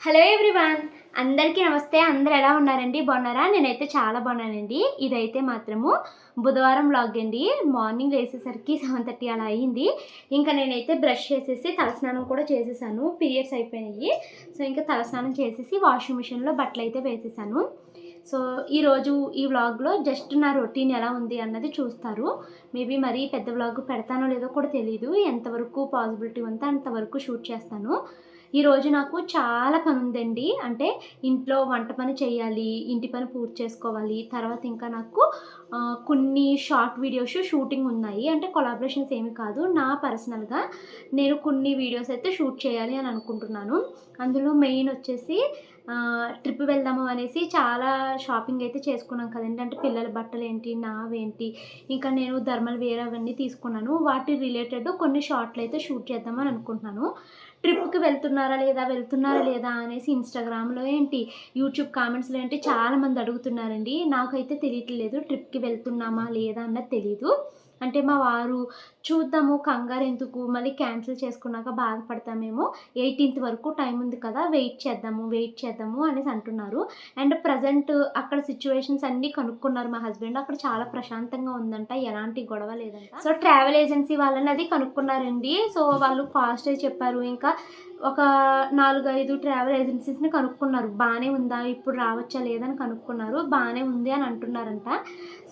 Hello everyone. అందరికీ నమస్తే. అందరు ఎలా ఉన్నారండి? బాగున్నారా? నేనైతే చాలా బాగున్నానండి. ఇదైతే మాత్రము బుధవారం వ్లాగ్ అండి. మార్నింగ్ వేసేసరికి సెవెన్ థర్టీ అలా అయ్యింది ఇంకా నేనైతే బ్రష్ చేసేసి తలస్నానం కూడా చేసేసాను. పీరియడ్స్ అయిపోయినాయి. సో ఇంకా తలస్నానం చేసేసి వాషింగ్ మిషన్లో బట్టలు అయితే వేసేసాను. సో ఈరోజు ఈ వ్లాగ్లో జస్ట్ నా రొటీన్ ఎలా ఉంది అన్నది చూస్తారు. మేబీ మరీ పెద్ద వ్లాగ్ పెడతానో లేదో కూడా తెలియదు ఎంతవరకు పాసిబిలిటీ ఉందో అంతవరకు షూట్ చేస్తాను. ఈరోజు నాకు చాలా పని ఉందండి అంటే ఇంట్లో వంట పని చేయాలి ఇంటి పని పూర్తి చేసుకోవాలి. తర్వాత ఇంకా నాకు కొన్ని షార్ట్ వీడియోస్ షూటింగ్ ఉన్నాయి. అంటే కొలాబరేషన్స్ ఏమి కాదు. నా పర్సనల్గా నేను కొన్ని వీడియోస్ అయితే షూట్ చేయాలి అని అనుకుంటున్నాను. అందులో మెయిన్ వచ్చేసి ట్రిప్ వెళ్దాము అనేసి చాలా షాపింగ్ అయితే చేసుకున్నాం కదండి. అంటే పిల్లల బట్టలు ఏంటి నావేంటి ఇంకా నేను ధర్మల్ వేర్ అవన్నీ తీసుకున్నాను. వాటి రిలేటెడ్ కొన్ని షార్ట్లు అయితే షూట్ చేద్దామని అనుకుంటున్నాను. ట్రిప్కి వెళ్తున్నారా లేదా వెళ్తున్నారా లేదా అనేసి ఇన్స్టాగ్రామ్లో ఏంటి యూట్యూబ్ కామెంట్స్లో ఏంటి చాలామంది అడుగుతున్నారండి. నాకైతే తెలియట్లేదు ట్రిప్కి వెళ్తున్నామా లేదా అన్నది తెలీదు. అంటే మా వారు చూద్దాము కంగారు ఎందుకు? మళ్ళీ క్యాన్సిల్ చేసుకున్నాక బాధపడతామేమో. ఎయిటీన్త్ వరకు టైం ఉంది కదా వెయిట్ చేద్దాము వెయిట్ చేద్దాము అనేసి అంటున్నారు. అండ్ ప్రజెంట్ అక్కడ సిచ్యువేషన్స్ అన్నీ కనుక్కున్నారు మా హస్బెండ్ అక్కడ చాలా ప్రశాంతంగా ఉందంట ఎలాంటి గొడవ లేదంట. సో ట్రావెల్ ఏజెన్సీ వాళ్ళని అది కనుక్కున్నారండి. సో వాళ్ళు కాస్ట్ చెప్పారు. ఇంకా ఒక నాలుగు ఐదు ట్రావెల్ ఏజెన్సీస్ని కనుక్కున్నారు. బాగానే ఉందా? ఇప్పుడు రావచ్చా? లేదని కనుక్కున్నారు. బాగానే ఉంది అని అంటున్నారంట.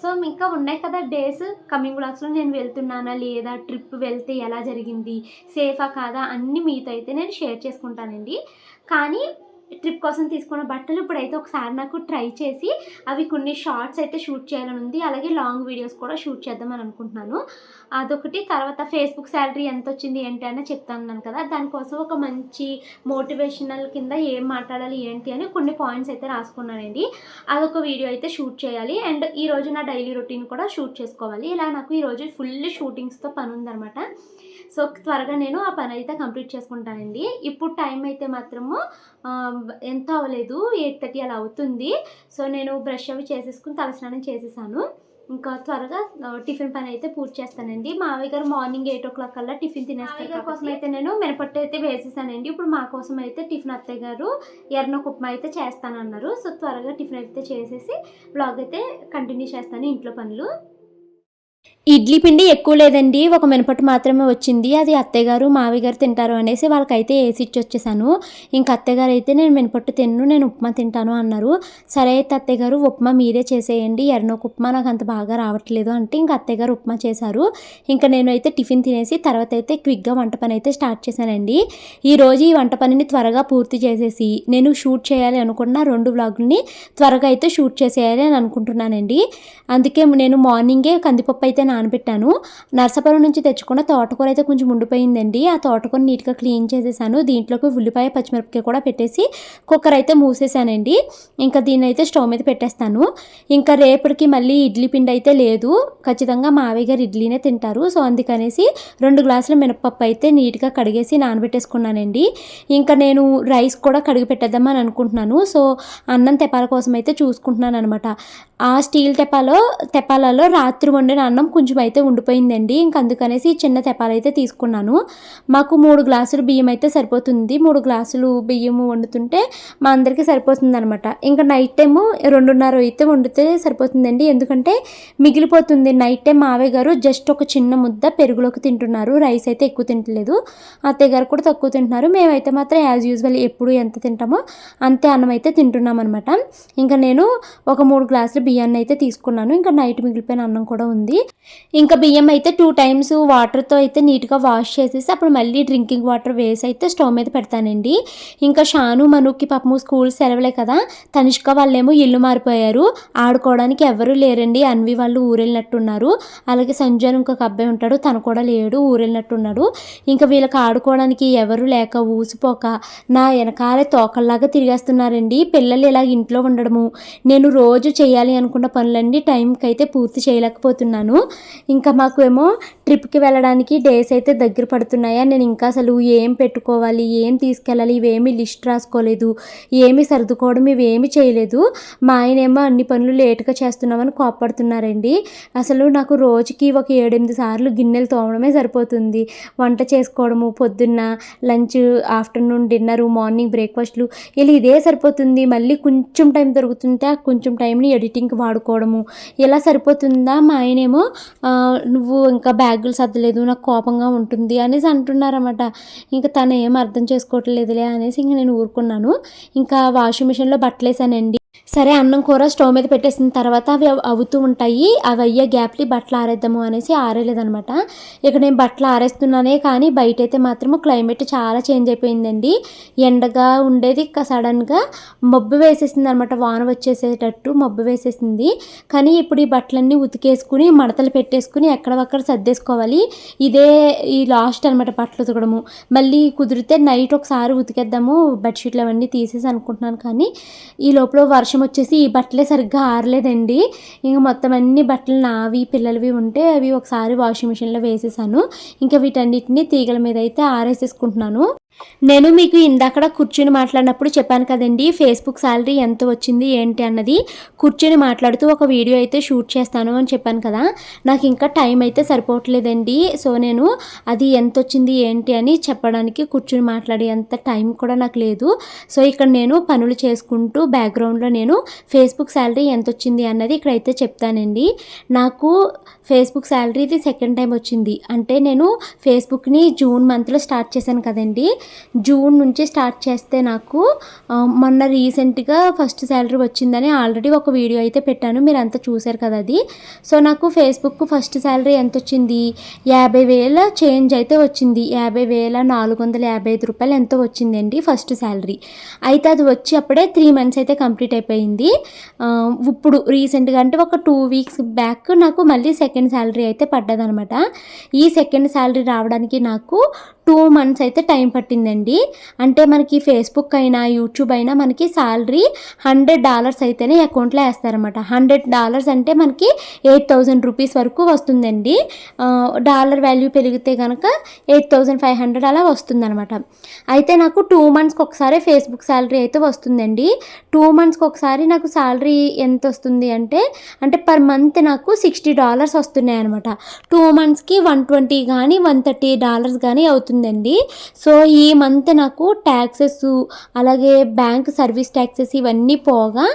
సో ఇంకా ఉన్నాయి కదా డేస్ కమింగ్ బ్లాక్స్లో నేను వెళ్తున్నానా? లేదా? ట్రిప్ వెళ్తే ఎలా జరిగింది సేఫా కాదా అన్నీ మీతో అయితే నేను షేర్ చేసుకుంటానండి. కానీ ట్రిప్ కోసం తీసుకున్న బట్టలు ఇప్పుడైతే ఒకసారి నాకు ట్రై చేసి అవి కొన్ని షార్ట్స్ అయితే షూట్ చేయాలని ఉంది. అలాగే లాంగ్ వీడియోస్ కూడా షూట్ చేద్దామని అనుకుంటున్నాను. అదొకటి తర్వాత ఫేస్బుక్ శాలరీ ఎంత వచ్చింది ఏంటి అని చెప్తాను కదా. దానికోసం ఒక మంచి మోటివేషనల్ కింద ఏం మాట్లాడాలి ఏంటి అని కొన్ని పాయింట్స్ అయితే రాసుకున్నానండి. అదొక వీడియో అయితే షూట్ చేయాలి. అండ్ ఈరోజు నా డైలీ రొటీన్ కూడా షూట్ చేసుకోవాలి. ఇలా నాకు ఈరోజు ఫుల్ షూటింగ్స్తో పని ఉందన్నమాట. సో త్వరగా నేను ఆ పని అయితే కంప్లీట్ చేసుకుంటానండి. ఇప్పుడు టైం అయితే మాత్రము ఎంత అవ్వలేదు ఎయిట్ థర్టీ అలా అవుతుంది. సో నేను బ్రష్ అవి చేసేసుకుని తలస్నానం చేసేసాను. ఇంకా త్వరగా టిఫిన్ పని అయితే పూర్తి చేస్తానండి. మావయ్య గారు మార్నింగ్ ఎయిట్ ఓ క్లాక్ కల్లా టిఫిన్ తినేస్తారు. గారి కోసం అయితే నేను మినపట్టు అయితే వేసేసానండి. ఇప్పుడు మా కోసం అయితే టిఫిన్ అత్తయ్య గారు ఎర్ర ఉప్మా అయితే చేస్తానన్నారు. సో త్వరగా టిఫిన్ అయితే చేసేసి బ్లాగ్ అయితే కంటిన్యూ చేస్తాను ఇంట్లో పనులు. ఇడ్లీ పిండి ఎక్కువ లేదండి. ఒక మినపట్టు మాత్రమే వచ్చింది. అది అత్తయ్య గారు మావి గారు తింటారు అనేసి వాళ్ళకైతే వేసి ఇచ్చి వచ్చేసాను ఇంక అత్తయ్య గారు అయితే నేను మినపట్టు తిన్ను నేను ఉప్మా తింటాను అన్నారు. సరే అయితే అత్తయ్య గారు ఉప్మా మీరే చేసేయండి. ఎర్రనొక ఉప్మా నాకు అంత బాగా రావట్లేదు అంటే ఇంక అత్తయ్య గారు ఉప్మా చేశారు. ఇంకా నేను అయితే టిఫిన్ తినేసి తర్వాత అయితే క్విక్గా వంట పని అయితే స్టార్ట్ చేశానండి. ఈరోజు ఈ వంట పనిని త్వరగా పూర్తి చేసేసి నేను షూట్ చేయాలి అనుకున్న రెండు వ్లాగుల్ని త్వరగా అయితే షూట్ చేసేయాలి అని అనుకుంటున్నానండి. అందుకే నేను మార్నింగే కందిపప్పు అయితే నానబెట్టాను. నర్సపురం నుంచి తెచ్చుకున్న తోటకూర అయితే కొంచెం ఉండిపోయిందండి. ఆ తోటకూర నీట్గా క్లీన్ చేసేసాను. దీంట్లోకి ఉల్లిపాయ పచ్చిమిరపకాయ కూడా పెట్టేసి కుక్కర్ అయితే మూసేసానండి. ఇంకా దీన్ని అయితే స్టవ్ మీద పెట్టేస్తాను. ఇంకా రేపటికి మళ్ళీ ఇడ్లీ పిండి అయితే లేదు. ఖచ్చితంగా మావయ్య గారు ఇడ్లీనే తింటారు. సో అందుకనేసి రెండు గ్లాసుల మినపప్పు అయితే నీట్గా కడిగేసి నానబెట్టేసుకున్నానండి. ఇంకా నేను రైస్ కూడా కడిగి పెట్టేద్దామని అనుకుంటున్నాను. సో అన్నం తెపాల కోసం అయితే చూసుకుంటున్నాను అనమాట ఆ స్టీల్ తెపాలో తెపాలలో రాత్రి వండిన అన్నం కొంచెం కొంచెం అయితే ఉండిపోయిందండి. ఇంక అందుకనేసి చిన్న తెపాలు అయితే తీసుకున్నాను. మాకు మూడు గ్లాసులు బియ్యం అయితే సరిపోతుంది. మూడు గ్లాసులు బియ్యము వండుతుంటే మా అందరికీ సరిపోతుంది అనమాట ఇంకా నైట్ టైము రెండున్నర అయితే వండితే సరిపోతుందండి. ఎందుకంటే మిగిలిపోతుంది. నైట్ టైం మావయ్య గారు జస్ట్ ఒక చిన్న ముద్ద పెరుగులోకి తింటున్నారు. రైస్ అయితే ఎక్కువ తింటలేదు. అత్తయ్య గారు కూడా తక్కువ తింటున్నారు. మేమైతే మాత్రం యాజ్ యూజువల్ ఎప్పుడు ఎంత తింటామో అంతే అన్నం అయితే తింటున్నాం అనమాట ఇంకా నేను ఒక మూడు గ్లాసులు బియ్యాన్ని అయితే తీసుకున్నాను. ఇంకా నైట్ మిగిలిపోయిన అన్నం కూడా ఉంది. ఇంకా బియ్యం అయితే టూ టైమ్స్ వాటర్తో అయితే నీట్గా వాష్ చేసేసి అప్పుడు మళ్ళీ డ్రింకింగ్ వాటర్ వేసి అయితే స్టవ్ మీద పెడతానండి. ఇంకా షాను మనుకి పాపము స్కూల్ సెలవులే కదా తనిష్క వాళ్ళేమో ఇల్లు మారిపోయారు. ఆడుకోవడానికి ఎవరూ లేరండి. అన్వి వాళ్ళు ఊరెళ్ళినట్టున్నారు. అలాగే సంజయ్ ఇంకొక అబ్బాయి ఉంటాడు తను కూడా లేడు ఊరెళ్ళినట్టున్నాడు. ఇంకా వీళ్ళకి ఆడుకోవడానికి ఎవరు లేక ఊసిపోక నా వెనకాలే తోకల్లాగా తిరిగేస్తున్నారండి. పిల్లలు ఇలా ఇంట్లో ఉండడము నేను రోజు చేయాలి అనుకున్న పనులన్నీ టైంకి అయితే పూర్తి చేయలేకపోతున్నాను. ఇంకా మాకు ఏమో ట్రిప్కి వెళ్ళడానికి డేస్ అయితే దగ్గర పడుతున్నాయా నేను ఇంకా అసలు ఏం పెట్టుకోవాలి ఏం తీసుకెళ్ళాలి ఇవేమీ లిస్ట్ రాసుకోలేదు ఏమి సర్దుకోవడం ఇవేమి చేయలేదు. మా ఆయనేమో అన్ని పనులు లేట్గా చేస్తున్నామని కోప్పడుతున్నారండి. అసలు నాకు రోజుకి ఒక ఏడెనిమిది సార్లు గిన్నెలు తోమడమే సరిపోతుంది. వంట చేసుకోవడము పొద్దున్న లంచ్ ఆఫ్టర్నూన్ డిన్నర్ మార్నింగ్ బ్రేక్ఫాస్ట్లు ఇలా ఇదే సరిపోతుంది. మళ్ళీ కొంచెం టైం దొరుకుతుంటే కొంచెం టైంని ఎడిటింగ్కి వాడుకోవడము ఇలా సరిపోతుందా? మా ఆయనేమో నువ్వు ఇంకా బ్యాగులు సర్దలేదు నాకు కోపంగా ఉంటుంది అనేసి అంటున్నారన్నమాట. ఇంకా తను ఏం అర్థం చేసుకోవట్లేదులే అనేసి ఇంకా నేను ఊరుకున్నాను. ఇంకా వాషింగ్ మిషన్లో బట్టలేసానండి సరే అన్నం కూర స్టవ్ మీద పెట్టేసిన తర్వాత అవి అవుతూ ఉంటాయి. అవి అయ్యే గ్యాప్లీ బట్టలు ఆరేద్దాము అనేసి ఆరేలేదనమాట ఇక నేను బట్టలు ఆరేస్తున్నానే కానీ బయట అయితే మాత్రం క్లైమేట్ చాలా చేంజ్ అయిపోయిందండి. ఎండగా ఉండేది ఇక సడన్గా మబ్బు వేసేసింది అనమాట వాన వచ్చేసేటట్టు మబ్బు వేసేసింది. కానీ ఇప్పుడు ఈ బట్టలన్నీ ఉతికేసుకుని మడతలు పెట్టేసుకుని ఎక్కడవక్కడ సర్దేసుకోవాలి. ఇదే ఈ లాస్ట్ అనమాట బట్టలు ఉతకడము. మళ్ళీ కుదిరితే నైట్ ఒకసారి ఉతికేద్దాము బెడ్షీట్లు అవన్నీ తీసేసి అనుకుంటున్నాను కానీ ఈ లోపల వర్షం వచ్చేసి ఈ బట్టలే సరిగ్గా ఆరలేదండి. ఇంకా మొత్తం అన్ని బట్టలు నావి పిల్లలవి ఉంటే అవి ఒకసారి వాషింగ్ మిషన్లో వేసేసాను. ఇంకా వీటన్నిటిని తీగల మీద అయితే ఆరేసేసుకుంటున్నాను. నేను మీకు ఇందాకడ కూర్చుని మాట్లాడినప్పుడు చెప్పాను కదండి ఫేస్బుక్ శాలరీ ఎంత వచ్చింది ఏంటి అన్నది. కూర్చొని మాట్లాడుతూ ఒక వీడియో అయితే షూట్ చేస్తాను అని చెప్పాను కదా. నాకు ఇంకా టైం అయితే సరిపోవట్లేదండి. సో నేను అది ఎంత వచ్చింది ఏంటి అని చెప్పడానికి కూర్చుని మాట్లాడే అంత టైం కూడా నాకు లేదు. సో ఇక్కడ నేను పనులు చేసుకుంటూ బ్యాక్గ్రౌండ్లో నేను ఫేస్బుక్ శాలరీ ఎంత వచ్చింది అన్నది ఇక్కడైతే చెప్తానండి. నాకు ఫేస్బుక్ శాలరీ ఇది సెకండ్ టైం వచ్చింది. అంటే నేను ఫేస్బుక్ని జూన్ మంత్లో స్టార్ట్ చేశాను కదండి. జూన్ నుంచి స్టార్ట్ చేస్తే నాకు మొన్న రీసెంట్గా ఫస్ట్ శాలరీ వచ్చిందని ఆల్రెడీ ఒక వీడియో అయితే పెట్టాను. మీరు అంతా చూశారు కదా అది. సో నాకు ఫేస్బుక్ ఫస్ట్ శాలరీ ఎంత వచ్చింది యాభై వేల చేంజ్ అయితే వచ్చింది. యాభై వేల నాలుగు వందల యాభై ఐదు రూపాయలు ఎంతో వచ్చిందండి ఫస్ట్ శాలరీ. అయితే అది వచ్చి అప్పుడే త్రీ మంత్స్ అయితే కంప్లీట్ అయిపోయింది. ఇప్పుడు రీసెంట్గా అంటే ఒక టూ వీక్స్ బ్యాక్ నాకు మళ్ళీ సెకండ్ సెకండ్ శాలరీ అయితే పడ్డదనమాట. ఈ సెకండ్ శాలరీ రావడానికి నాకు టూ మంత్స్ అయితే టైం పట్టిందండి. అంటే మనకి ఫేస్బుక్ అయినా యూట్యూబ్ అయినా మనకి శాలరీ హండ్రెడ్ డాలర్స్ అయితేనే అకౌంట్లో వేస్తారనమాట హండ్రెడ్ డాలర్స్ అంటే మనకి ఎయిట్ థౌజండ్ రూపీస్ వరకు వస్తుందండి. డాలర్ వాల్యూ పెరిగితే కనుక ఎయిట్ థౌజండ్ ఫైవ్ హండ్రెడ్ అలా వస్తుందనమాట అయితే నాకు టూ మంత్స్కి ఒకసారి ఫేస్బుక్ శాలరీ అయితే వస్తుందండి. టూ మంత్స్కి ఒకసారి నాకు శాలరీ ఎంత వస్తుంది అంటే అంటే పర్ మంత్ నాకు సిక్స్టీ డాలర్స్ వస్తున్నాయి అనమాట టూ మంత్స్కి వన్ ట్వంటీ కానీ వన్ థర్టీ డాలర్స్ కానీ అవుతుంది. అవుతుందండి సో ఈ మంత్ నాకు ట్యాక్సెస్ అలాగే బ్యాంక్ సర్వీస్ ట్యాక్సెస్ ఇవన్నీ పోగా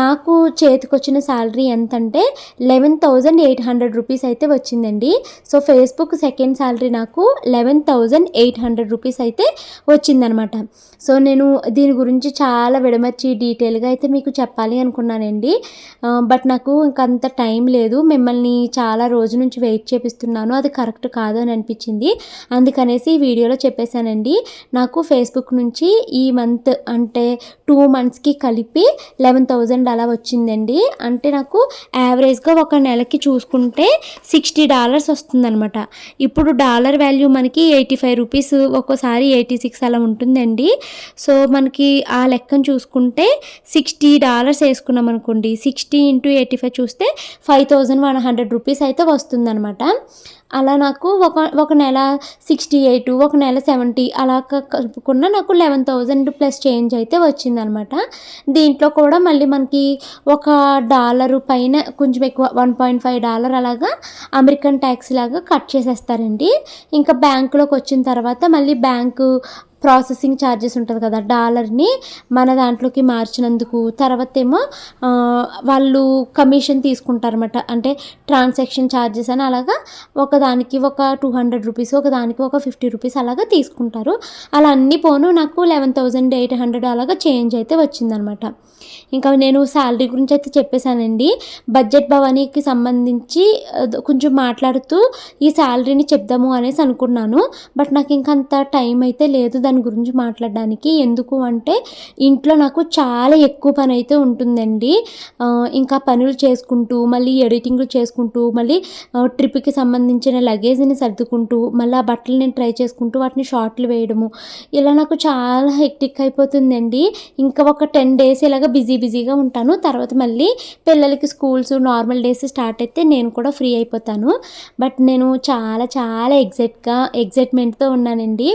నాకు చేతికొచ్చిన శాలరీ ఎంత అంటే eleven thousand eight hundred rupees అయితే వచ్చిందండి. సో ఫేస్బుక్ సెకండ్ శాలరీ నాకు eleven thousand eight hundred rupees అయితే వచ్చిందనమాట. సో నేను దీని గురించి చాలా విడమర్చి డీటెయిల్గా అయితే మీకు చెప్పాలి అనుకున్నానండి. బట్ నాకు ఇంకంత టైం లేదు. మిమ్మల్ని చాలా రోజు నుంచి వెయిట్ చేపిస్తున్నాను. అది కరెక్ట్ కాదు అని అనిపించింది. అందుకనేసి ఈ వీడియోలో చెప్పేశానండి. నాకు ఫేస్బుక్ నుంచి ఈ మంత్ అంటే టూ మంత్స్కి కలిపి లెవెన్ థౌజండ్ అలా వచ్చిందండి. అంటే నాకు యావరేజ్గా ఒక నెలకి చూసుకుంటే సిక్స్టీ డాలర్స్ వస్తుందన్నమాట. ఇప్పుడు డాలర్ వాల్యూ మనకి ఎయిటీ ఫైవ్ రూపీస్ ఒక్కోసారి ఎయిటీ సిక్స్ అలా ఉంటుందండి. సో మనకి ఆ లెక్కను చూసుకుంటే సిక్స్టీ డాలర్స్ వేసుకున్నాం అనుకోండి సిక్స్టీ ఇంటూ ఎయిటీ ఫైవ్ చూస్తే five thousand one hundred rupees అయితే వస్తుందన్నమాట. అలా నాకు ఒక ఒక నెల సిక్స్టీ ఎయిట్ ఒక నెల సెవెంటీ అలా కలుపుకున్న నాకు లెవెన్ థౌజండ్ ప్లస్ చేంజ్ అయితే వచ్చిందనమాట దీంట్లో కూడా మళ్ళీ మనకి ఒక డాలరు పైన కొంచెం ఎక్కువ వన్ పాయింట్ ఫైవ్ డాలర్ అలాగా అమెరికన్ ట్యాక్స్ లాగా కట్ చేసేస్తారండి. ఇంకా బ్యాంకులోకి వచ్చిన తర్వాత మళ్ళీ బ్యాంకు ప్రాసెసింగ్ ఛార్జెస్ ఉంటుంది కదా డాలర్ని మన దాంట్లోకి మార్చినందుకు. తర్వాత ఏమో వాళ్ళు కమిషన్ తీసుకుంటారన్నమాట. అంటే ట్రాన్సాక్షన్ ఛార్జెస్ అని అలాగా ఒకదానికి ఒక టూ హండ్రెడ్ రూపీస్ ఒకదానికి ఒక ఫిఫ్టీ రూపీస్ అలాగా తీసుకుంటారు. అలా అన్ని పోను నాకు లెవెన్ థౌజండ్ ఎయిట్ హండ్రెడ్ అలాగా చేంజ్ అయితే వచ్చిందనమాట ఇంకా నేను శాలరీ గురించి అయితే చెప్పేశానండి. బడ్జెట్ భవానీకి సంబంధించి కొంచెం మాట్లాడుతూ ఈ శాలరీని చెప్దాము అనేసి అనుకున్నాను. బట్ నాకు ఇంకంత అంత టైం అయితే లేదు. దాని దాని గురించి మాట్లాడడానికి ఎందుకు అంటే ఇంట్లో నాకు చాలా ఎక్కువ పని అయితే ఉంటుందండి ఇంకా పనులు చేసుకుంటూ మళ్ళీ ఎడిటింగ్లు చేసుకుంటూ మళ్ళీ ట్రిప్కి సంబంధించిన లగేజ్ని సర్దుకుంటూ మళ్ళీ ఆ బట్టలు నేను ట్రై చేసుకుంటూ వాటిని షార్ట్లు వేయడము ఇలా నాకు చాలా హెక్టిక్ అయిపోతుందండి. ఇంకా ఒక టెన్ డేస్ ఇలాగ బిజీ బిజీగా ఉంటాను. తర్వాత మళ్ళీ పిల్లలకి స్కూల్స్ నార్మల్ డేస్ స్టార్ట్ అయితే నేను కూడా ఫ్రీ అయిపోతాను. బట్ నేను చాలా చాలా ఎగ్జైట్గా ఎగ్జైట్మెంట్తో ఉన్నానండి.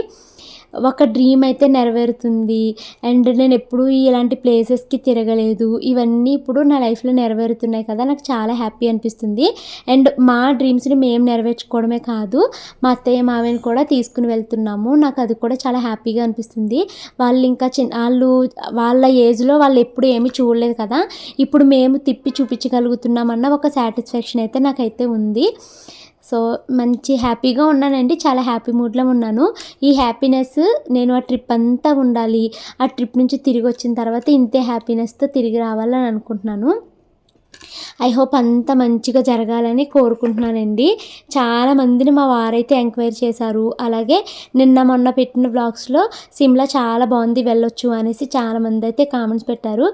ఒక డ్రీమ్ అయితే నెరవేరుతుంది. అండ్ నేను ఎప్పుడూ ఇలాంటి ప్లేసెస్కి తిరగలేదు. ఇవన్నీ ఇప్పుడు నా లైఫ్లో నెరవేరుతున్నాయి కదా నాకు చాలా హ్యాపీ అనిపిస్తుంది. అండ్ మా డ్రీమ్స్ని మేము నెరవేర్చుకోవడమే కాదు మా అత్తయ్య మావయ్యని కూడా తీసుకుని వెళ్తున్నాము. నాకు అది కూడా చాలా హ్యాపీగా అనిపిస్తుంది. వాళ్ళు ఇంకా చిన్న వాళ్ళు వాళ్ళ ఏజ్లో వాళ్ళు ఎప్పుడు ఏమీ చూడలేదు కదా ఇప్పుడు మేము తిప్పి చూపించగలుగుతున్నామన్న ఒక సాటిస్ఫాక్షన్ అయితే నాకైతే ఉంది. సో మంచి హ్యాపీగా ఉన్నానండి. చాలా హ్యాపీ మూడ్లో ఉన్నాను. ఈ హ్యాపీనెస్ నేను ఆ ట్రిప్ అంతా ఉండాలి. ఆ ట్రిప్ నుంచి తిరిగి వచ్చిన తర్వాత ఇంతే హ్యాపీనెస్తో తిరిగి రావాలని అనుకుంటున్నాను. ఐ హోప్ అంత మంచిగా జరగాలని కోరుకుంటున్నానండి. చాలా మందిని మా వారైతే ఎంక్వైరీ చేశారు. అలాగే నిన్న మొన్న పెట్టిన బ్లాగ్స్లో సిమ్లా చాలా బాగుంది వెళ్ళొచ్చు అనేసి చాలా మంది అయితే కామెంట్స్ పెట్టారు.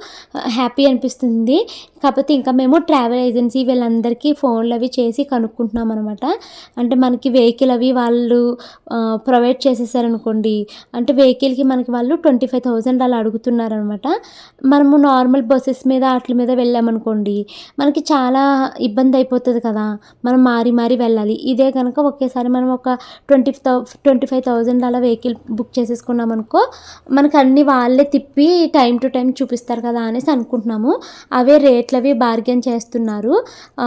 హ్యాపీ అనిపిస్తుంది. కాకపోతే ఇంకా మేము ట్రావెల్ ఏజెన్సీ వీళ్ళందరికీ ఫోన్లు అవి చేసి కనుక్కుంటున్నాం అనమాట అంటే మనకి వెహికల్ అవి వాళ్ళు ప్రొవైడ్ చేసేసారనుకోండి అంటే వెహికల్కి మనకి వాళ్ళు ట్వంటీ ఫైవ్ థౌజండ్ అలా అడుగుతున్నారనమాట మనము నార్మల్ బస్సెస్ మీద వాటి మీద వెళ్ళామనుకోండి మనకి చాలా ఇబ్బంది అయిపోతుంది కదా. మనం మారి మారి వెళ్ళాలి. ఇదే కనుక ఒకేసారి మనం ఒక twenty thou twenty five thousand అలా వెహికల్ బుక్ చేసేసుకున్నాం అనుకో మనకు అన్ని వాళ్ళే తిప్పి టైం టు టైం చూపిస్తారు కదా అనేసి అనుకుంటున్నాము. అవే రేట్లు అవి బార్గెన్ చేస్తున్నారు.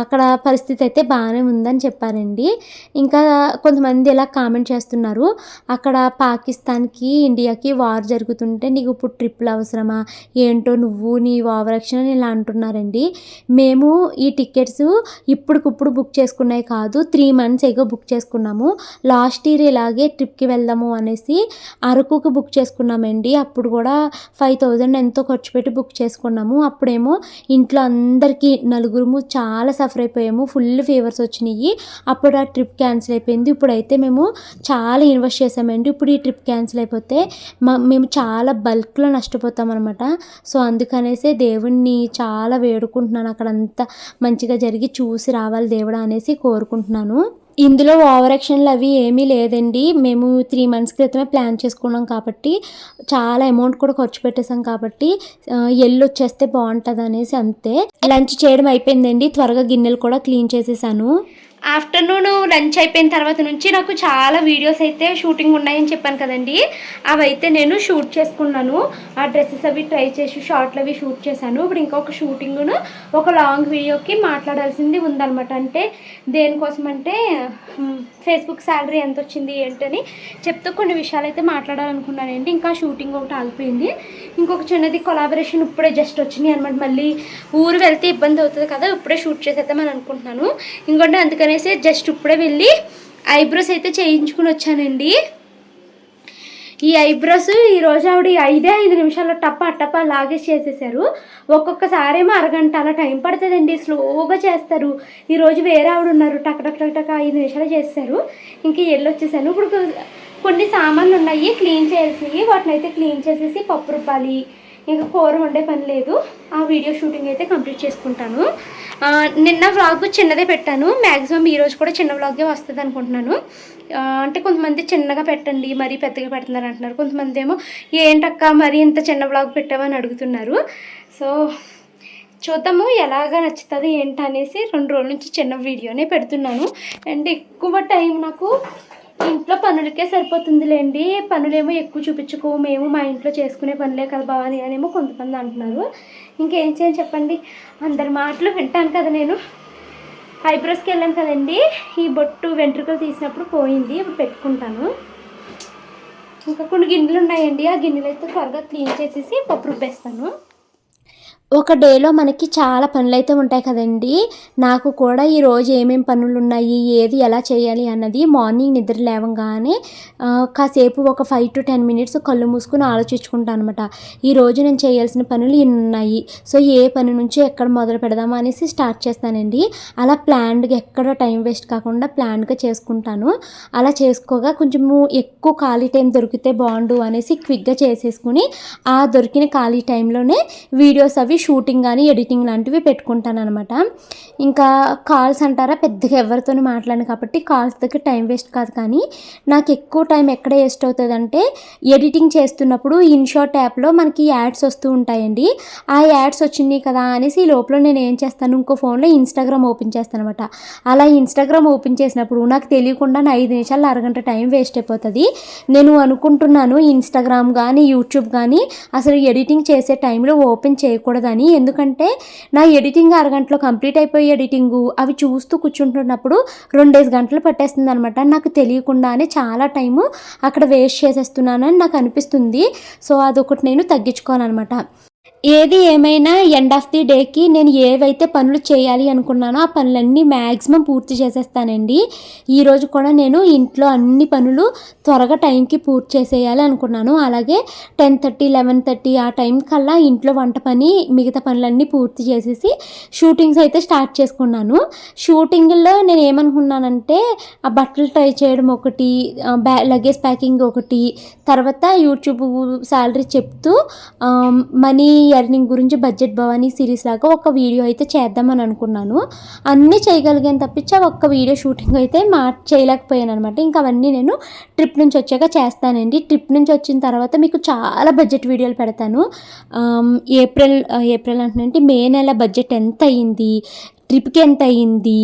అక్కడ పరిస్థితి అయితే బాగానే ఉందని చెప్పారండి. ఇంకా కొంతమంది ఇలా కామెంట్ చేస్తున్నారు. అక్కడ పాకిస్తాన్కి ఇండియాకి వార్ జరుగుతుంటే నీకు ఇప్పుడు ట్రిప్లు అవసరమా? ఏంటో నువ్వు నీ ఓవర్ అని ఇలా అంటున్నారండి. మేము ఈ టికెట్స్ ఇప్పటికిప్పుడు బుక్ చేసుకున్నాయి కాదు త్రీ మంత్స్ ఎగో బుక్ చేసుకున్నాము. లాస్ట్ ఇయర్ ఇలాగే ట్రిప్కి వెళ్దాము అనేసి అరకుకి బుక్ చేసుకున్నామండి. అప్పుడు కూడా ఫైవ్ థౌజండ్ ఎంతో ఖర్చు పెట్టి బుక్ చేసుకున్నాము. అప్పుడేమో ఇంట్లో అందరికీ నలుగురు చాలా సఫర్ అయిపోయాము. ఫుల్ ఫీవర్స్ వచ్చినాయి. అప్పుడు ఆ ట్రిప్ క్యాన్సిల్ అయిపోయింది. ఇప్పుడైతే మేము చాలా ఇన్వెస్ట్ చేసామండి ఇప్పుడు ఈ ట్రిప్ క్యాన్సిల్ అయిపోతే మా మేము చాలా బల్క్లో నష్టపోతాం అనమాట సో అందుకనేసే దేవుణ్ణి చాలా వేడుకుంటున్నాను. అక్కడంతా మంచిగా జరిగి చూసి రావాలి దేవుడా అనేసి కోరుకుంటున్నాను. ఇందులో ఓవర్ యాక్షన్లు అవి ఏమీ లేదండి. మేము త్రీ మంత్స్ క్రితమే ప్లాన్ చేసుకున్నాం కాబట్టి చాలా అమౌంట్ కూడా ఖర్చు పెట్టేసాం కాబట్టి ఎల్లు వచ్చేస్తే బాగుంటుంది అనేసి అంతే. లంచ్ చేయడం అయిపోయిందండి. త్వరగా గిన్నెలు కూడా క్లీన్ చేసేసాను. ఆఫ్టర్నూన్ లంచ్ అయిపోయిన తర్వాత నుంచి నాకు చాలా వీడియోస్ అయితే షూటింగ్ ఉన్నాయని చెప్పాను కదండి. అవైతే నేను షూట్ చేసుకున్నాను. ఆ డ్రెస్సెస్ అవి ట్రై చేసి షార్ట్లు అవి షూట్ చేశాను. ఇప్పుడు ఇంకొక షూటింగ్ను ఒక లాంగ్ వీడియోకి మాట్లాడాల్సింది ఉందన్నమాట. అంటే దేనికోసం అంటే ఫేస్బుక్ శాలరీ ఎంత వచ్చింది ఏంటని చెప్తూ కొన్ని విషయాలు అయితే మాట్లాడాలనుకున్నానండి. ఇంకా షూటింగ్ ఒకటి ఆగిపోయింది. ఇంకొక చిన్నది కొలాబరేషన్ ఇప్పుడే జస్ట్ వచ్చినాయి అనమాట మళ్ళీ ఊరు వెళ్తే ఇబ్బంది అవుతుంది కదా ఇప్పుడే షూట్ చేసేద్దామని అనుకుంటున్నాను. ఇంకోటి అందుకనేసి జస్ట్ ఇప్పుడే వెళ్ళి ఐబ్రోస్ అయితే చేయించుకుని వచ్చానండి. ఈ ఐబ్రోస్ ఈరోజు ఆవిడ ఐదే ఐదు నిమిషాల్లో టప్ప టప్ప లాగేసి చేసేసారు ఒక్కొక్కసారి ఏమో అరగంట అలా టైం పడుతుందండి స్లోగా చేస్తారు. ఈరోజు వేరే ఆవిడ ఉన్నారు టక్ టక్ టక్ టక్ ఐదు నిమిషాలు చేస్తారు ఇంకా ఎల్లు వచ్చేసాను ఇప్పుడు కొన్ని సామాన్లు ఉన్నాయి క్లీన్ చేసి వాటిని అయితే క్లీన్ చేసేసి పప్పు రుబ్బాలి ఇంకా కూర వండే పని లేదు. ఆ వీడియో షూటింగ్ అయితే కంప్లీట్ చేసుకుంటాను. నిన్న వ్లాగ్ చిన్నదే పెట్టాను. మ్యాక్సిమం ఈరోజు కూడా చిన్న వ్లాగే వస్తుంది అనుకుంటున్నాను. అంటే కొంతమంది చిన్నగా పెట్టండి మరీ పెద్దగా పెడుతున్నారు అంటున్నారు. కొంతమంది ఏమో ఏంటక్క మరీ ఇంత చిన్న వ్లాగ్ పెట్టామని అడుగుతున్నారు. సో చూద్దాము ఎలాగా నచ్చుతుంది ఏంటి అనేసి రెండు రోజుల నుంచి చిన్న వీడియోనే పెడుతున్నాను. అండ్ ఎక్కువ టైం నాకు ఇంట్లో పనులకే సరిపోతుందిలేండి. పనులేమో ఎక్కువ చూపించుకో మేము మా ఇంట్లో చేసుకునే పనులే కదా భవాని అనేమో కొంతమంది అంటున్నారు. ఇంకేం చేయని చెప్పండి? అందరి మాటలు వింటాను కదా నేను. ఐబ్రోస్కి వెళ్ళాను కదండి. ఈ బొట్టు వెంట్రుకలు తీసినప్పుడు పోయింది ఇప్పుడు పెట్టుకుంటాను. ఇంకా కొన్ని గిన్నెలు ఉన్నాయండి. ఆ గిన్నెలు అయితే త్వరగా క్లీన్ చేసేసి పప్పు రుబ్బేస్తాను. ఒక డేలో మనకి చాలా పనులు అయితే ఉంటాయి కదండి. నాకు కూడా ఈ రోజు ఏమేమి పనులు ఉన్నాయి ఏది ఎలా చేయాలి అన్నది మార్నింగ్ నిద్ర లేవగానే కాసేపు ఒక ఫైవ్ టు టెన్ మినిట్స్ కళ్ళు మూసుకుని ఆలోచించుకుంటాను అనమాట ఈరోజు నేను చేయాల్సిన పనులు ఉన్నాయి సో ఏ పని నుంచి ఎక్కడ మొదలు పెడదామా అనేసి స్టార్ట్ చేస్తానండి. అలా ప్లాన్డ్గా ఎక్కడ టైం వేస్ట్ కాకుండా ప్లాన్గా చేసుకుంటాను. అలా చేసుకోగా కొంచెము ఎక్కువ ఖాళీ టైం దొరికితే బాగుండు అనేసి క్విక్గా చేసేసుకుని ఆ దొరికిన ఖాళీ టైంలోనే వీడియోస్ అవి షూటింగ్ కానీ ఎడిటింగ్ లాంటివి పెట్టుకుంటాను అనమాట ఇంకా కాల్స్ అంటారా? పెద్దగా ఎవరితోని మాట్లాడను కాబట్టి కాల్స్ దగ్గర టైం వేస్ట్ కాదు కానీ నాకు ఎక్కువ టైం ఎక్కడ వేస్ట్ అవుతుంది అంటే ఎడిటింగ్ చేస్తున్నప్పుడు ఇన్షాట్ యాప్లో మనకి యాడ్స్ వస్తూ ఉంటాయండి. ఆ యాడ్స్ వచ్చినాయి కదా అనేసి ఈ లోపల నేను ఏం చేస్తాను? ఇంకో ఫోన్లో ఇన్స్టాగ్రామ్ ఓపెన్ చేస్తాను అనమాట అలా ఇన్స్టాగ్రామ్ ఓపెన్ చేసినప్పుడు నాకు తెలియకుండా ఐదు నిమిషాలు అరగంట టైం వేస్ట్ అయిపోతుంది. నేను అనుకుంటున్నాను ఇన్స్టాగ్రామ్ కానీ యూట్యూబ్ కానీ అసలు ఎడిటింగ్ చేసే టైంలో ఓపెన్ చేయకూడదు కానీ ఎందుకంటే నా ఎడిటింగ్ అరగంటలో కంప్లీట్ అయిపోయి ఎడిటింగ్ అవి చూస్తూ కూర్చుంటున్నప్పుడు రెండేసి గంటలు పట్టేస్తుంది అనమాట నాకు తెలియకుండానే చాలా టైము అక్కడ వేస్ట్ చేసేస్తున్నానని నాకు అనిపిస్తుంది. సో అదొకటి నేను తగ్గించుకోవాలన్నమాట. ఏది ఏమైనా ఎండ్ ఆఫ్ ది డేకి నేను ఏవైతే పనులు చేయాలి అనుకున్నానో ఆ పనులన్నీ మ్యాక్సిమం పూర్తి చేసేస్తానండి. ఈరోజు కూడా నేను ఇంట్లో అన్ని పనులు త్వరగా టైంకి పూర్తి చేసేయాలి అనుకున్నాను. అలాగే టెన్ థర్టీ లెవెన్ థర్టీ ఆ టైం కల్లా ఇంట్లో వంట పని మిగతా పనులన్నీ పూర్తి చేసేసి షూటింగ్స్ అయితే స్టార్ట్ చేసుకున్నాను. షూటింగ్లో నేను ఏమనుకున్నానంటే ఆ బట్టలు ట్రై చేయడం ఒకటి బ్యా లగేజ్ ప్యాకింగ్ ఒకటి తర్వాత యూట్యూబ్ శాలరీ చెప్తూ మనీ ఎర్నింగ్ గురించి బడ్జెట్ భవానీ సిరీస్ లాగా ఒక వీడియో అయితే చేద్దామని అనుకున్నాను. అన్నీ చేయగలిగాను తప్పించి ఒక్క వీడియో షూటింగ్ అయితే మా చేయలేకపోయాను అనమాట ఇంకా అవన్నీ నేను ట్రిప్ నుంచి వచ్చాక చేస్తానండి. ట్రిప్ నుంచి వచ్చిన తర్వాత మీకు చాలా బడ్జెట్ వీడియోలు పెడతాను. ఏప్రిల్ ఏప్రిల్ అంటే మే నెల బడ్జెట్ ఎంత అయ్యింది? ట్రిప్కి ఎంత అయ్యింది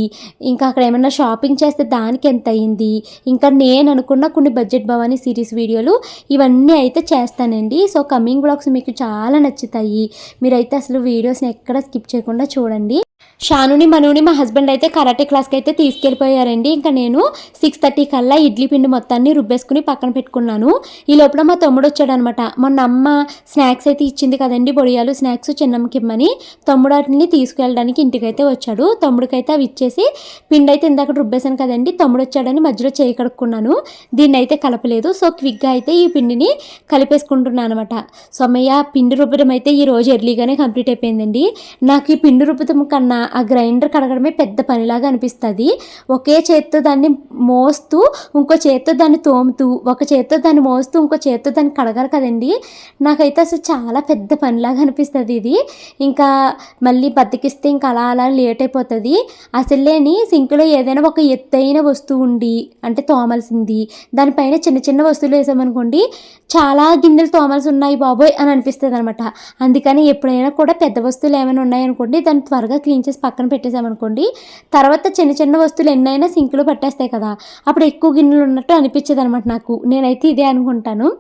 ఇంకా అక్కడ ఏమైనా షాపింగ్ చేస్తే దానికి ఎంత అయ్యింది ఇంకా నేను అనుకున్న కొన్ని బడ్జెట్ భవానీ సిరీస్ వీడియోలు ఇవన్నీ అయితే చేస్తానండి. సో కమింగ్ బ్లాగ్స్ మీకు చాలా నచ్చుతాయి. మీరైతే అసలు వీడియోస్ని ఎక్కడ స్కిప్ చేయకుండా చూడండి. షానుని మనుని మా హస్బెండ్ అయితే కరాటే క్లాస్కి అయితే తీసుకెళ్ళిపోయారండి. ఇంకా నేను సిక్స్ థర్టీ కల్లా ఇడ్లీ పిండి మొత్తాన్ని రుబ్బేసుకుని పక్కన పెట్టుకున్నాను. ఈ లోపల మా తమ్ముడు వచ్చాడనమాట. మొన్న అమ్మ స్నాక్స్ అయితే ఇచ్చింది కదండి బొడియాలు స్నాక్స్ చిన్నమ్మకి ఇమ్మని. తమ్ముడు వాటిని తీసుకెళ్ళడానికి ఇంటికైతే వచ్చాడు. తమ్ముడికైతే అవి ఇచ్చేసి పిండి అయితే ఇందాక రుబ్బేశాను కదండి తమ్ముడు వచ్చాడని మధ్యలో చేయి కడుక్కున్నాను. దీన్ని అయితే కలపలేదు. సో క్విక్గా అయితే ఈ పిండిని కలిపేసుకుంటున్నాను అనమాట సొమ్మయ్య పిండి రుబ్బడం అయితే ఈ రోజు ఎర్లీగానే కంప్లీట్ అయిపోయిందండి. నాకు ఈ పిండి రుబ్బుతం కన్నా ఆ గ్రైండర్ కడగడమే పెద్ద పనిలాగా అనిపిస్తుంది. ఒకే చేత్తో దాన్ని మోస్తూ ఇంకో చేత్తో దాన్ని తోముతూ ఒక చేత్తో దాన్ని మోస్తూ ఇంకో చేత్తో దాన్ని కడగాలి కదండి. నాకైతే అసలు చాలా పెద్ద పనిలాగా అనిపిస్తుంది ఇది. ఇంకా మళ్ళీ బతికిస్తే ఇంకా అలా అలా లేట్ అయిపోతుంది. అసలు లేని ఏదైనా ఒక ఎత్తైన వస్తువు ఉండి అంటే తోమాల్సింది దానిపైన చిన్న చిన్న వస్తువులు వేసామనుకోండి చాలా గిన్నెలు తోమాల్సి ఉన్నాయి బాబోయ్ అని అనిపిస్తుంది అనమాట అందుకని ఎప్పుడైనా కూడా పెద్ద వస్తువులు ఏమైనా ఉన్నాయనుకోండి దాన్ని త్వరగా క్లీన్ చేసి పక్కన పెట్టేసామనుకోండి తర్వాత చిన్న చిన్న వస్తువులు ఎన్నైనా సింక్లో పట్టేస్తాయి కదా. అప్పుడు ఎక్కువ గిన్నెలు ఉన్నట్టు అనిపించదు అనమాట నాకు. నేనైతే ఇదే అనుకుంటాను.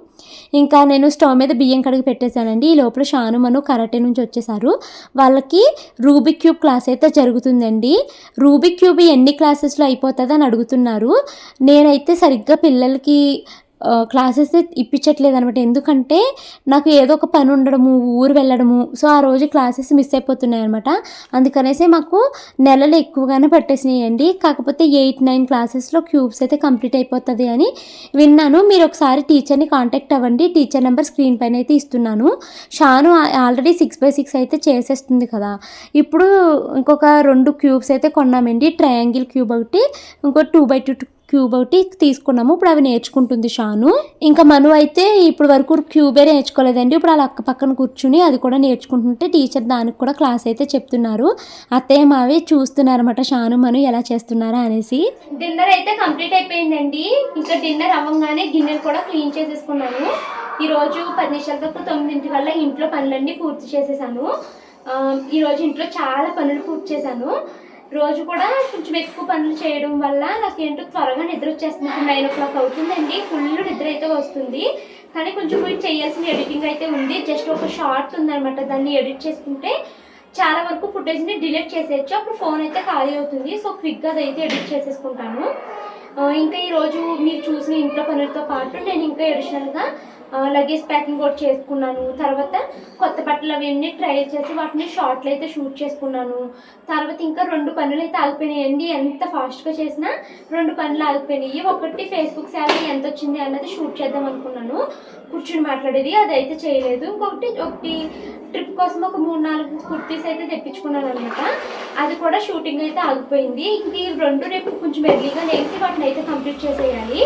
ఇంకా నేను స్టవ్ మీద బియ్యం కడిగి పెట్టేశానండి. ఈ లోపల షానుమను కరాటే నుంచి వచ్చేసారు వాళ్ళకి రూబిక్ క్యూబ్ క్లాస్ అయితే జరుగుతుందండి. రూబిక్ క్యూబ్ ఎన్ని క్లాసెస్లో అయిపోతుంది అని అడుగుతున్నారు. నేనైతే సరిగ్గా పిల్లలకి క్లాసెస్ ఇప్పించట్లేదు అనమాట ఎందుకంటే నాకు ఏదో ఒక పని ఉండడము ఊరు వెళ్ళడము సో ఆ రోజు క్లాసెస్ మిస్ అయిపోతున్నాయి అనమాట అందుకనేసి మాకు నెలలు ఎక్కువగానే పట్టేసినాయండి. కాకపోతే ఎయిట్ నైన్ క్లాసెస్లో క్యూబ్స్ అయితే కంప్లీట్ అయిపోతుంది అని విన్నాను. మీరు ఒకసారి టీచర్ని కాంటాక్ట్ అవ్వండి. టీచర్ నెంబర్ స్క్రీన్ పైన అయితే ఇస్తున్నాను. షాను ఆల్రెడీ సిక్స్ బై సిక్స్ అయితే చేసేస్తుంది కదా. ఇప్పుడు ఇంకొక రెండు క్యూబ్స్ అయితే కొన్నామండి. ట్రయాంగిల్ క్యూబ్ ఒకటి ఇంకో టూ బై టూ క్యూబ్ ఒకటి తీసుకున్నాము. ఇప్పుడు అవి నేర్చుకుంటుంది షాను. ఇంకా మను అయితే ఇప్పుడు వరకు క్యూబే నేర్చుకోలేదండి. ఇప్పుడు అలా అక్క పక్కన కూర్చుని అది కూడా నేర్చుకుంటుంటే టీచర్ దానికి కూడా క్లాస్ అయితే చెప్తున్నారు. అత్తయ్య మావి చూస్తున్నారు అనమాట షాను మను ఎలా చేస్తున్నారా అనేసి. డిన్నర్ అయితే కంప్లీట్ అయిపోయిందండి. ఇంకా డిన్నర్ అవ్వగానే గిన్నెలు కూడా క్లీన్ చేసేసుకున్నాను. ఈరోజు పది శాతం తొమ్మిదింటి వల్ల ఇంట్లో పనులన్నీ పూర్తి చేసేసాను. ఈరోజు ఇంట్లో చాలా పనులు పూర్తి చేశాను. రోజు కూడా కొంచెం ఎక్కువ పనులు చేయడం వల్ల నాకేంటో త్వరగా నిద్ర వచ్చేస్తుంది. ఇప్పుడు నైన్ ఓ క్లాక్ అవుతుందండి. ఫుల్ నిద్ర అయితే వస్తుంది. కానీ కొంచెం కొంచెం చేయాల్సిన ఎడిటింగ్ అయితే ఉంది. జస్ట్ ఒక షార్ట్ ఉందనమాట దాన్ని ఎడిట్ చేసుకుంటే చాలా వరకు ఫుటేజ్ని డిలీట్ చేసేయచ్చు. అప్పుడు ఫోన్ అయితే ఖాళీ అవుతుంది. సో క్విక్గా అదైతే ఎడిట్ చేసేసుకుంటాను. ఇంకా ఈరోజు మీరు చూసిన ఇంట్లో పనులతో పాటు నేను ఇంకా అడిషనల్గా లగేజ్ ప్యాకింగ్ కూడా చేసుకున్నాను. తర్వాత కొత్త బట్టలు అవన్నీ ట్రై చేసి వాటిని షార్ట్లు అయితే షూట్ చేసుకున్నాను. తర్వాత ఇంకా రెండు పనులు అయితే ఆగిపోయినాయండి. ఎంత ఫాస్ట్గా చేసినా రెండు పనులు ఆగిపోయినాయి. ఒకటి ఫేస్బుక్ శాలరీ ఎంత వచ్చింది అన్నది షూట్ చేద్దాం అనుకున్నాను. కూర్చుని మాట్లాడేది అది అయితే చేయలేదు. ఇంకొకటి ఒకటి ట్రిప్ కోసం ఒక మూడు నాలుగు కుర్తీస్ అయితే తెప్పించుకున్నాను అనమాట అది కూడా షూటింగ్ అయితే ఆగిపోయింది. ఇంక ఈ రెండు రేపు కొంచెం ఎర్లీగా లేచి వాటిని అయితే కంప్లీట్ చేసేయాలి.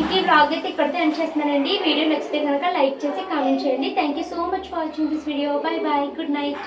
ఇంక ఈ బ్లాగ్ అయితే ఇక్కడితో ఎండ్ చేస్తున్నానండి. వీడియో నచ్చితే కనుక లైక్ చేసి కామెంట్ చేయండి. Thank you so much for watching this video bye bye good night